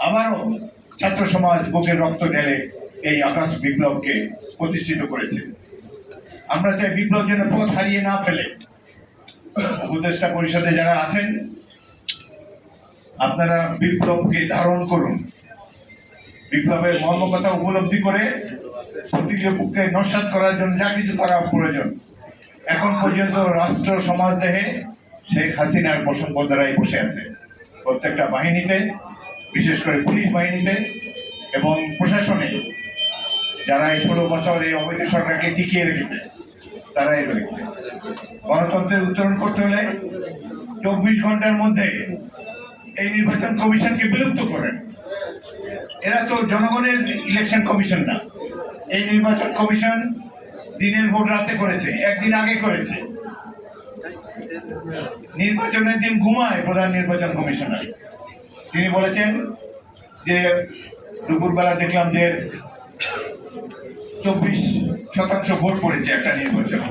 আবারও ছাত্র সমাজ বুকের রক্ত ঢেলে এই আকাশ বিপ্লবকে প্রতিষ্ঠিত করেছে। আমরা চাই বিপ্লব যেন পথ হারিয়ে না ফেলে। উপদেষ্টা পরিষদে যারা আছেন, আপনারা বিপ্লবকে ধারণ করুন। বিপ্লবের মর্মকথা উপলব্ধি করে প্রতিপক্ষকে নস্বাত করার জন্য যা কিছু করা প্রয়োজন। এখন পর্যন্ত রাষ্ট্র সমাজ দেহে শেখ হাসিনার বসন্ত দ্বারাই বসে আছে। প্রত্যেকটা বাহিনীতে বিশেষ করে পুলিশ বাহিনীতে এবং প্রশাসনে যারা এই ষোলো বছর এই অবৈধ সরকারকে টিকিয়ে রেখেছে, তারাই রয়েছে। গণতন্ত্রের উত্তরণ করতে হলে চব্বিশ ঘণ্টার মধ্যে এই নির্বাচন কমিশনকে বিলুপ্ত করেন। এরা তো জনগণের ইলেকশন কমিশন না। এই নির্বাচন কমিশন দিনের ভোট রাতে করেছে, একদিন আগে করেছে। নির্বাচনের দিন ঘুমায় প্রধান নির্বাচন কমিশনার। তিনি বলেছেন যে দুপুরবেলা দেখলাম যে চব্বিশ শতাংশ ভোট পড়েছে একটা নির্বাচন।